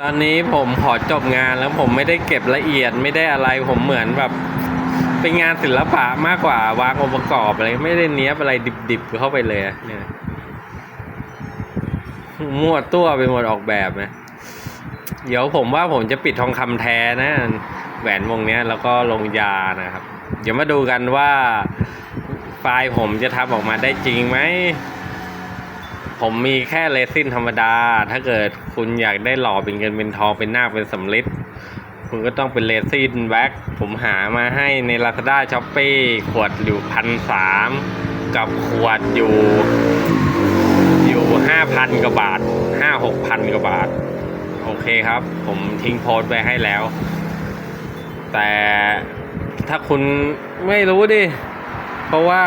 ตอนนี้ผมขอจบงานแล้วผมไม่ได้เก็บละเอียดไม่ได้อะไรผมเหมือนแบบ เป็นงานศิลปะมากกว่าวางองค์ประกอบอะไรไม่ได้เนี้ยอะไรดิบๆเข้าไปเลยเนี่ยมั่วตัวไปหมดออกแบบนะเดี๋ยวผมว่าผมจะปิดทองคำแท้นะ แหวนวงเนี้ย แล้วก็ลงยานะครับ เดี๋ยวมาดูกันว่าไฟล์ผมจะทำออกมาได้จริงไหม ผมมีแค่เรซินธรรมดา ถ้าเกิดคุณอยากได้หล่อเป็นเงินเป็นทองเป็นหน้าคเป็นสำลิดคุณก็ต้องเป็นเรซินแว็กผมหามาให้ใน Lazada s h o p e e ขวดอยู่พันสามกับขวดอยู่ อยู่ห้าพันกว่าบาทห้าหกพันกว่าบาท โอเคครับ ผมทิ้งโพสต์ไปให้แล้ว แต่ถ้าคุณไม่รู้ดิเพราะว่า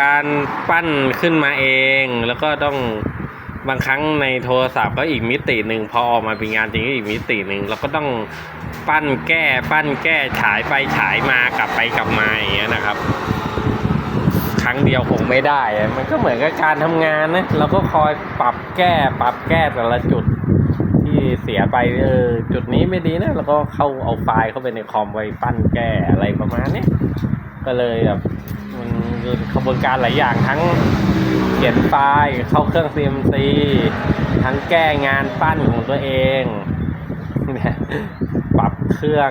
การปั้นขึ้นมาเองแล้วก็ต้อง บางครั้งในโทรศัพท์ก็อีกมิติหนึ่งพอออกมาเป็นงานจริงก็อีกมิติหนึ่งเราก็ต้องปั้นแก้ ปั้นแก้ฉายไปฉายมากลับไปกลับมาอย่างเงี้ยนะครับ ครั้งเดียวคงไม่ได้ มันก็เหมือนกับการทำงานนะเราก็คอยปรับแก้ ปรับแก้แต่ละจุดที่เสียไปเออจุดนี้ไม่ดีนะแล้วก็เข้าเอาไฟล์เข้าไปในคอมไว้ปั้นแก้อะไรประมาณนี้ก็เลยแบบ มันคือขบวนการหลายอย่างทั้งเขียนไฟล์เข้าเครื่อง CMC ทั้งแก้งานปั้นของตัวเองเนี่ยปรับเครื่อง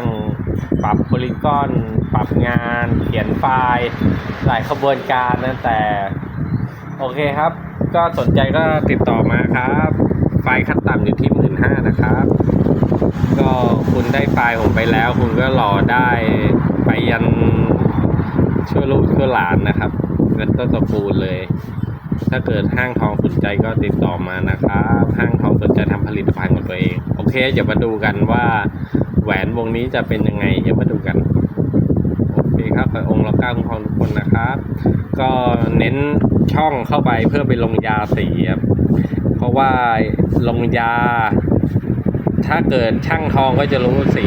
ปรับโพลีกอน ปรับงาน เขียนไฟล์หลายขบวนการนะแต่ โอเคครับ ก็สนใจก็ติดต่อมาครับ ไฟล์ขั้นต่ำอยู่ที่หมื่นห้านะครับ ก็คุณได้ไฟล์ผมไปแล้ว คุณก็รอได้ไปยัน ช่วยลูกช่วยหลานนะครับเป็นต้นตระกูลเลย ถ้าเกิดห้างทองสนใจก็ติดต่อมานะครับห้างทองสนใจทำผลิตภัณฑ์ของตัวเอง โอเคเดี๋ยวมาดูกันว่าแหวนวงนี้จะเป็นยังไงเดี๋ยวมาดูกันโอเคครับขอองค์ละเก้าคุ้มครองทุกคนนะครับ ก็เน้นช่องเข้าไปเพื่อไปลงยาสีครับเพราะว่าลงยา ถ้าเกิดช่างทองก็จะรู้สี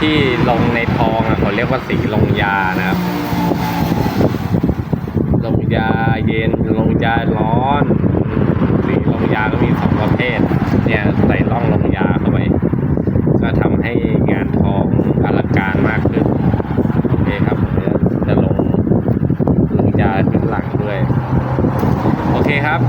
ที่ลงในทองอะเขาเรียกว่าสีลงยานะครับ ยาเย็นลงยาร้อนสีลงยาก็มีสองประเภท เนี่ยใส่ร่องลงยาเข้าไป ก็ทำให้งานทองอลังการมากขึ้นโอเคครับเดี๋ยวจะลงลงยาขึ้นหลังด้วย โอเคครับ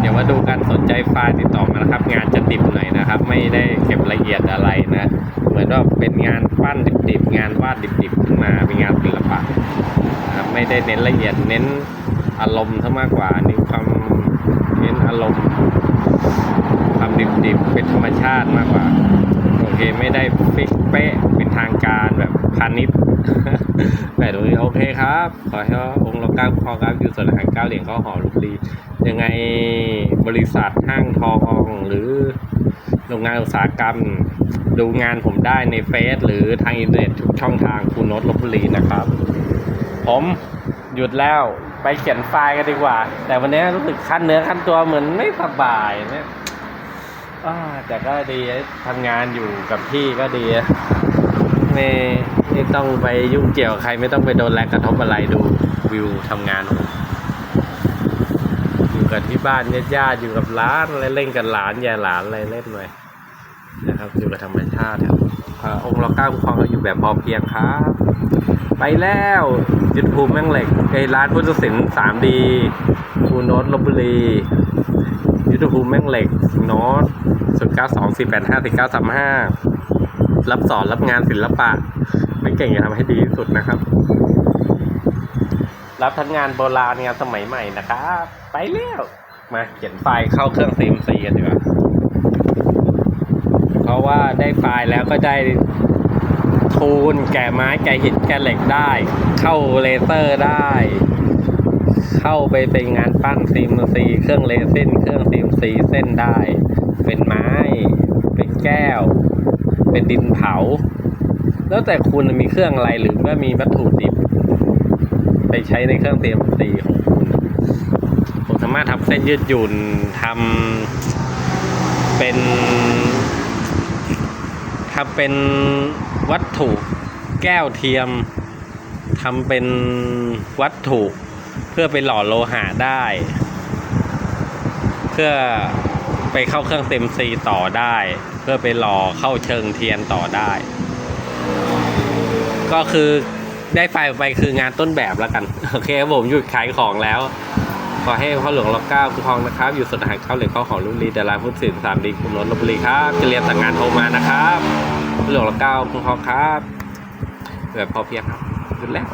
เดี๋ยวมาดูกันสนใจไฟล์ติดต่อมานะครับ งานจะดิบหน่อยนะครับ ไม่ได้เก็บละเอียดอะไรนะ เหมือนว่าเป็นงานปั้นดิบๆงานวาดดิบๆขึ้นมาเป็นงานศิลปะไม่ได้เน้นละเอียดเน้น อารมณ์ซะมากกว่านี่ความเน้นอารมณ์ความดิบๆเป็นธรรมชาติมากกว่า โอเคไม่ได้ฟิกเป๊ะเป็นทางการแบบพาณิชย์แต่ตรงนี้โอเคครับ ขอให้องค์เราก้าวคอครับอยู่ส่วนหารเก้าเหรียญข้าวหอลูกดียังไงบริษัทห้างทองหรือโรงงานอุตสาหกรรม ดูงานผมได้ในเฟซหรือทางอินเทอร์เน็ตทุกช่องทางคูโนตลบบุรีนะครับ ผมหยุดแล้ว ไปเขียนไฟล์กันดีกว่า แต่วันนี้รู้สึกขั้นเนื้อขั้นตัวเหมือนไม่สบายเนี่ยอแต่ก็ดีทำงานอยู่กับพี่ก็ดีไม่ไม่ต้องไปยุ่งเกี่ยวกับใครไม่ต้องไปโดนแรงกระทบอะไรดูวิวทำงานผมอยู่กับที่บ้านญาติๆอยู่กับร้านอะไรเล่นกับหลานยายหลานอะไรเล่นหน่อยนะครับ อยู่กับธรรมชาติครับองค์เราก้าวคุ้มครองก็อยู่แบบพอเพียงครับ ไปแล้วยุทธภูมิแม่งเหล็กไอ้ร้านพุทธศิลป์สามดีคูโนตลบบุรี ยุทธภูมิแม่งเหล็กโน้ตศูนย์เก้าสองสี่แปดห้าสี่เก้าสามห้ารับสอนรับงานศิลปะไม่เก่งจะทำให้ดีที่สุดนะครับ รับทั้งงานโบราณงานสมัยใหม่นะครับไปแล้วมาเขียนไฟล์เข้าเครื่อง CMC กันดีกว่าเพราะว่าได้ไฟล์แล้วก็ได้ ทูนแก่ไม้แก่หินแก่เหล็กได้ เข้าเลเซอร์ได้ เข้าไปเป็นงานปั้นซีมซีเครื่องเลเส้น เครื่องซีมซีเส้นได้ เป็นไม้ เป็นแก้ว เป็นดินเผา แล้วแต่คุณมีเครื่องอะไรหรือว่ามีวัตถุดิบ ไปใช้ในเครื่องเตรียมตีของคุณผมสามารถทำเส้นยืดหยุ่นทำเป็นทำเป็น วัตถุแก้วเทียมทำเป็นวัตถุเพื่อไปหล่อโลหะได้ เพื่อไปเข้าเครื่องเต็มซีต่อได้ เพื่อไปหล่อเข้าเชิงเทียนต่อได้ ก็คือได้ไฟไปคืองานต้นแบบแล้วกัน โอเคผมหยุดขายของแล้ว ขอให้พ่อหลวงรอเก้าคุ้มครองนะครับ อยู่สุดหายเข้าเหล็กเข้าของลุงลีดาราพุทธศิลป์สามดีคุณนนท์ลบุรีครับจะเรียนสั่งงานโทรมานะครับ พ่อหละเก้าคุณพ่องครับแบบพอเพียงครับหยุดแล้ว